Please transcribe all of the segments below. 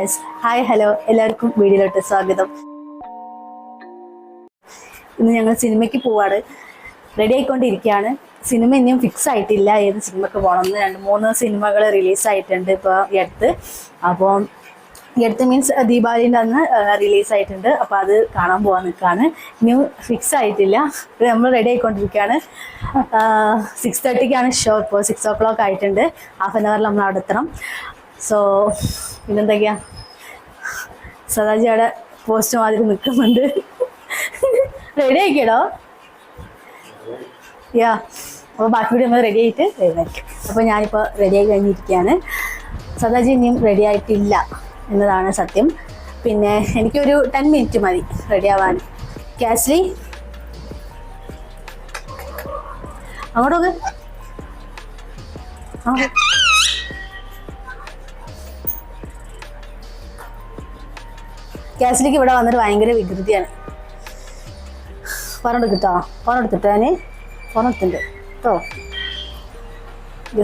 Yes hi hello എല്ലാവർക്കും വീഡിയോയിലോട്ട് സ്വാഗതം. ഇന്ന് ഞങ്ങൾ സിനിമയ്ക്ക് പോവാണ്. റെഡി ആയിക്കൊണ്ടിരിക്കുകയാണ്. സിനിമ ഇനിയും ഫിക്സ് ആയിട്ടില്ല. ഏത് സിനിമയ്ക്ക് പോകണം എന്ന് രണ്ട് മൂന്ന് സിനിമകൾ റിലീസായിട്ടുണ്ട് ഇപ്പോൾ ഈ അടുത്ത്. അപ്പോൾ ഈ അടുത്ത് മീൻസ് ദീപാവലിന്റെ അന്ന് റിലീസ് ആയിട്ടുണ്ട്. അപ്പോൾ അത് കാണാൻ പോകാൻ നിൽക്കുകയാണ്. ഇനിയും ഫിക്സ് ആയിട്ടില്ല. നമ്മൾ റെഡി ആയിക്കൊണ്ടിരിക്കുകയാണ്. സിക്സ് തേർട്ടിക്കാണ് ഷോ ഇപ്പോൾ സിക്സ് ഓ ക്ലോക്ക് ആയിട്ടുണ്ട്. ഹാഫ് ആൻ അവറിൽ നമ്മൾ അവിടെ എത്തണം. സോ പിന്നെന്തൊക്കെയാ? സദാജി അവിടെ പോസ്റ്റ് മാതിരി നിൽക്കുന്നുണ്ട് റെഡി ആക്കിയടോ? യാ അപ്പോൾ ബാക്കി കൂടി നമ്മൾ റെഡി ആയിട്ട് വരുന്നതായിരിക്കും. അപ്പോൾ ഞാനിപ്പോൾ റെഡി ആയി കഴിഞ്ഞിരിക്കുകയാണ്. സദാജി ഇനിയും റെഡി ആയിട്ടില്ല എന്നതാണ് സത്യം. പിന്നെ എനിക്കൊരു ടെൻ മിനിറ്റ് മതി റെഡി ആവാൻ. കാസ്ലി അങ്ങോട്ടൊക്കെ അങ്ങോട്ട് കാസ്ലിക്ക് ഇവിടെ വന്നിട്ട് ഭയങ്കര വികൃതിയാണ്. ഫോൺ എടുക്കട്ടോ ഫോൺ എടുത്തിട്ടോ ഞാൻ ഫോൺ എടുത്തിട്ടുണ്ട്. കേട്ടോ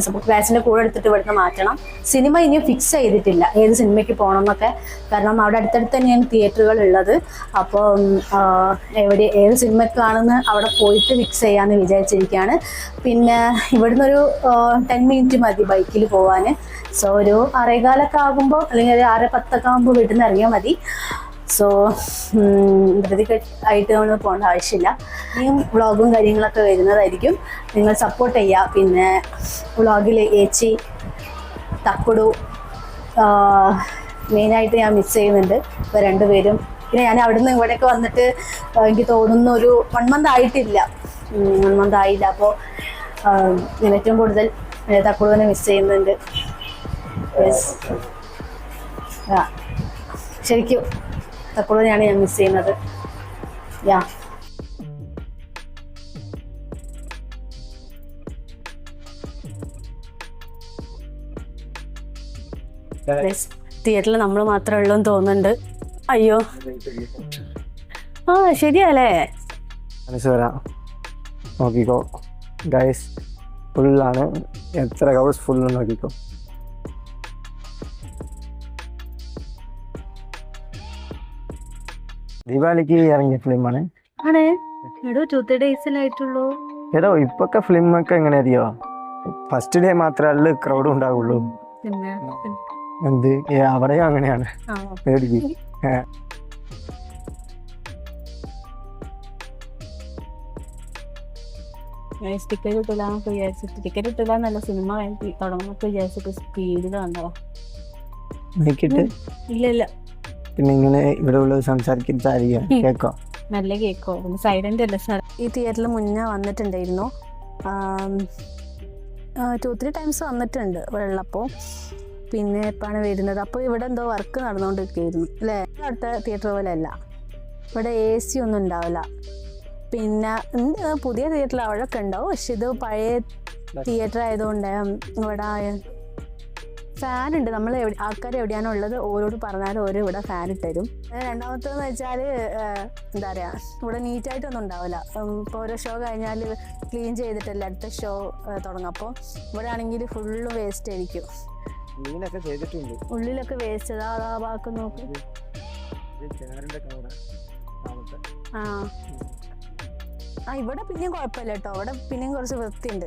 അപ്പോൾ ക്ലാസിന്റെ കൂടെ എടുത്തിട്ട് ഇവിടുന്ന് മാറ്റണം. സിനിമ ഇനിയും ഫിക്സ് ചെയ്തിട്ടില്ല. ഏത് സിനിമയ്ക്ക് പോകണം എന്നൊക്കെ. കാരണം അവിടെ അടുത്തടുത്ത് തന്നെയാണ് തിയേറ്ററുകൾ ഉള്ളത്. അപ്പോൾ എവിടെ ഏത് സിനിമയ്ക്കാണെന്ന് അവിടെ പോയിട്ട് ഫിക്സ് ചെയ്യാമെന്ന് വിചാരിച്ചിരിക്കുകയാണ് പിന്നെ ഇവിടുന്ന് ഒരു ടെൻ മിനിറ്റ് മതി ബൈക്കിൽ പോകാൻ സോ ഒരു ആറേകാലൊക്കെ ആകുമ്പോൾ അല്ലെങ്കിൽ ഒരു ആറ് പത്തൊക്കെ ആകുമ്പോൾ വീട്ടിൽ നിന്ന് ഇറങ്ങിയാൽ മതി. സോ ധൃതി ആയിട്ട് നമ്മൾ പോകേണ്ട ആവശ്യമില്ല. ഇനിയും വ്ളോഗും കാര്യങ്ങളൊക്കെ വരുന്നതായിരിക്കും. നിങ്ങൾ സപ്പോർട്ട് ചെയ്യുക. പിന്നെ വ്ളോഗിൽ ഏച്ചി തക്കുടു മെയിനായിട്ട് ഞാൻ മിസ് ചെയ്യുന്നുണ്ട്. ഇപ്പോൾ രണ്ടുപേരും. പിന്നെ ഞാൻ അവിടുന്ന് ഇവിടെയൊക്കെ വന്നിട്ട് എനിക്ക് തോന്നുന്ന ഒരു വൺ മന്ത് ആയിട്ടില്ല. വൺ മന്ത് ആയില്ല. അപ്പോൾ ഞാൻ ഏറ്റവും കൂടുതൽ തക്കുടുവിനെ മിസ് ചെയ്യുന്നുണ്ട്. യെസ് ശരിക്കും. തക്കുടുവിനെയാണ് ഞാൻ മിസ് ചെയ്യുന്നത്. യാ തിയേറ്ററിൽ നമ്മൾ മാത്രമേ ഉള്ളൂ എന്ന് തോന്നുന്നുണ്ട്. അയ്യോ. ആ ശരിയല്ലേ നോക്കിക്കോ. ഗൈസ് ഫുള്ളാണ് എത്ര കവേഴ്സ് ഫുള്ള് നോക്കിക്കോ. ദീപാവലിക്ക് ഇറങ്ങിയ ഫിലിമാണ്. ആണ്. എടോ ടു ത്രീ ഡേയ്സിലായിട്ടുള്ളൂ എടോ ഇപ്പൊക്കെ ഫിലിമൊക്കെ എങ്ങനെ അറിയോ? ഫസ്റ്റ് ഡേ മാത്രമല്ല ക്രൗഡ് ഉണ്ടാവുള്ളൂ. പിന്നെ? എന്ത്? അവിടെയും അങ്ങനെയാണ്. പേടിക്ക്. ടിക്കറ്റ് കിട്ടില്ല എന്നൊക്കെ വിചാരിച്ചിട്ട് ടിക്കറ്റ് കിട്ടില്ല എന്നല്ല സിനിമ തുടങ്ങുന്നൊക്കെ വിചാരിച്ചിട്ട് സ്പീഡിൽ വന്നതാ. നോക്കിയിട്ട്. ഇല്ല ഇല്ല. പിന്നെ ഇങ്ങനെ ഇവിടെ ഉള്ളത് സംസാരിക്കുന്നതായിരിക്കും കേക്കോ? നല്ല കേക്കോ? സൈലന്റ് അല്ല സാർ? ഈ തിയേറ്ററിൽ മുന്നേ വന്നിട്ടുണ്ടായിരുന്നു. ടു ത്രീ ടൈംസ് വന്നിട്ടുണ്ട് വെള്ളപ്പോ. പിന്നെ എപ്പോഴാണ് വരുന്നത്. അപ്പോൾ ഇവിടെ എന്തോ വർക്ക് നടന്നുകൊണ്ടിരിക്കുകയായിരുന്നു അല്ലേ? അടുത്ത തിയേറ്റർ പോലെ അല്ല ഇവിടെ എ സി ഒന്നും ഉണ്ടാവില്ല. പിന്നെ ഉണ്ട് പുതിയ തിയേറ്ററിൽ അവിടെ ഒക്കെ ഉണ്ടാവും. പക്ഷെ ഇത് പഴയ തിയേറ്റർ ആയതുകൊണ്ട് ഇവിടെ ഫാൻ ഉണ്ട് നമ്മൾ ആൾക്കാർ എവിടെയാണോ ഉള്ളത് ഓരോട് പറഞ്ഞാലും ഓരോ ഇവിടെ ഫാൻ ഇട്ടരും. രണ്ടാമത്തേന്ന് വെച്ചാൽ എന്താ പറയുക ഇവിടെ നീറ്റായിട്ടൊന്നും ഉണ്ടാവില്ല ഇപ്പോൾ ഓരോ ഷോ കഴിഞ്ഞാൽ ക്ലീൻ ചെയ്തിട്ടല്ല അടുത്ത ഷോ തുടങ്ങും. അപ്പോൾ ഇവിടെ ആണെങ്കിൽ ഫുള്ള് വേസ്റ്റ് ആയിരിക്കും. ഉള്ളിലൊക്കെ വേസ്റ്റ്. അതാ നോക്കും. നോക്ക് ആ. ആ ഇവിടെ പിന്നെയും കുഴപ്പമില്ല കേട്ടോ. അവിടെ പിന്നെയും കുറച്ച് വൃത്തിയുണ്ട്.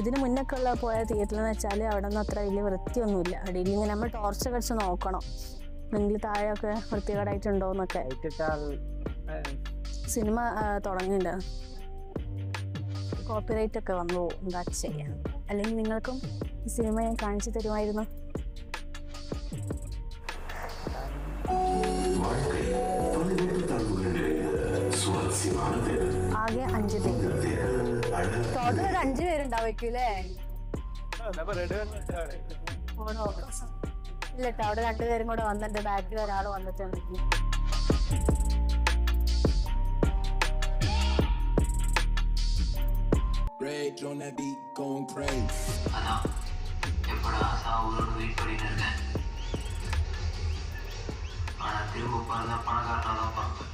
ഇതിന് മുന്നൊക്കെ ഉള്ള പോയ തിയേറ്ററിൽ എന്ന് വെച്ചാൽ അവിടെ ഒന്നും അത്ര വലിയ വൃത്തിയൊന്നുമില്ല. അടിയിൽ ഇങ്ങനെ നമ്മൾ ടോർച്ച് കടിച്ച് നോക്കണം. എങ്കിൽ താഴെയൊക്കെ വൃത്തികേടായിട്ടുണ്ടോ എന്നൊക്കെ. സിനിമ തുടങ്ങിണ്ട് കോപ്പിറൈറ്റ് ഒക്കെ വന്നു. എന്താ ചെയ്യാം? അല്ലെങ്കിൽ നിങ്ങൾക്കും ഈ സിനിമ ഞാൻ കാണിച്ചു തരുമായിരുന്നു. ആകെ അഞ്ച് പേര് ടോട്ടൽ ഒരു അഞ്ച് പേരുണ്ടാവേക്കൂലേ ഓണോ ഇല്ല കേട്ടോ അവിടെ രണ്ടുപേരും കൂടെ വന്നിട്ട് ബാക്കിൽ ഒരാൾ വന്നിട്ടുണ്ട് Rage on that beat, going crazy. அதான் எப்படா சாவுலோடு வெயிட் பண்ணிட்டு இருக்கேன் ஆனா திரும்ப பிறந்தா பணக்காரனா தான் பார்ப்பேன்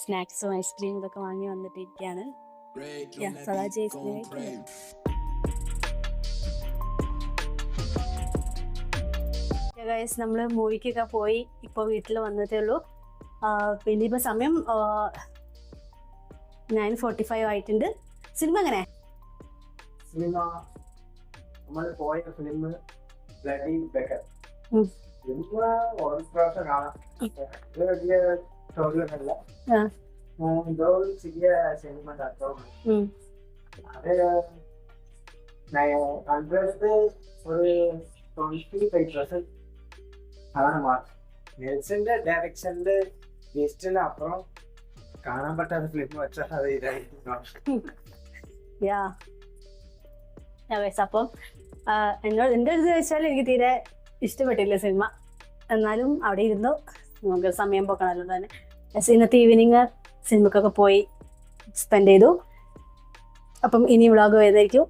സ്നാക്സും ഐസ്ക്രീമും ഇതൊക്കെ വാങ്ങി വന്നിട്ടിരിക്കുകയാണ് നമ്മൾ. ഗൈസ് നമ്മൾ മൂവിക്കൊക്കെ പോയി ഇപ്പോൾ വീട്ടിൽ വന്നതേ ഉള്ളൂ. പിന്നെ ഇപ്പോൾ സമയം നയൻ ഫോർട്ടി ഫൈവ് ആയിട്ടുണ്ട്. സിനിമ എങ്ങനെ? സിനിമ നമ്മൾ പോയ ഫിലിം ബ്ലഡി ബെക്കർ. സിനിമ ഒരു പ്രാവശ്യം കാണാം. വലിയ സ്റ്റോറിയൊന്നുമല്ല ആ. എന്തോ ഒരു ചെറിയ സിനിമ തത്വമാണ് ഉം. അത് ഹൺഡ്രഡ് ഒരു ട്വന്റി ഫൈവ് പെർസെന്റ് അതാണ് മാർക്ക് നെൽസന്റെ ഡയറക്ഷനിൽ വേസ്റ്റിന് അപ്പുറം കാണാൻ പറ്റാത്ത ഫിലിം വെച്ചാൽ അത് ഇതായിരിക്കും അപ്പം എന്നോട് എന്റെ അടുത്ത് ചോദിച്ചാൽ എനിക്ക് തീരെ ഇഷ്ടപ്പെട്ടില്ല സിനിമ എന്നാലും അവിടെ ഇരുന്നു. നമുക്ക് സമയം പോക്കണമല്ലോ തന്നെ Yes, ഇന്നത്തെ ഈവനിങ് സിനിമക്കൊക്കെ പോയി സ്പെൻഡ് ചെയ്തു. അപ്പം ഇനി വ്ളോഗ് വരുന്നതായിരിക്കും.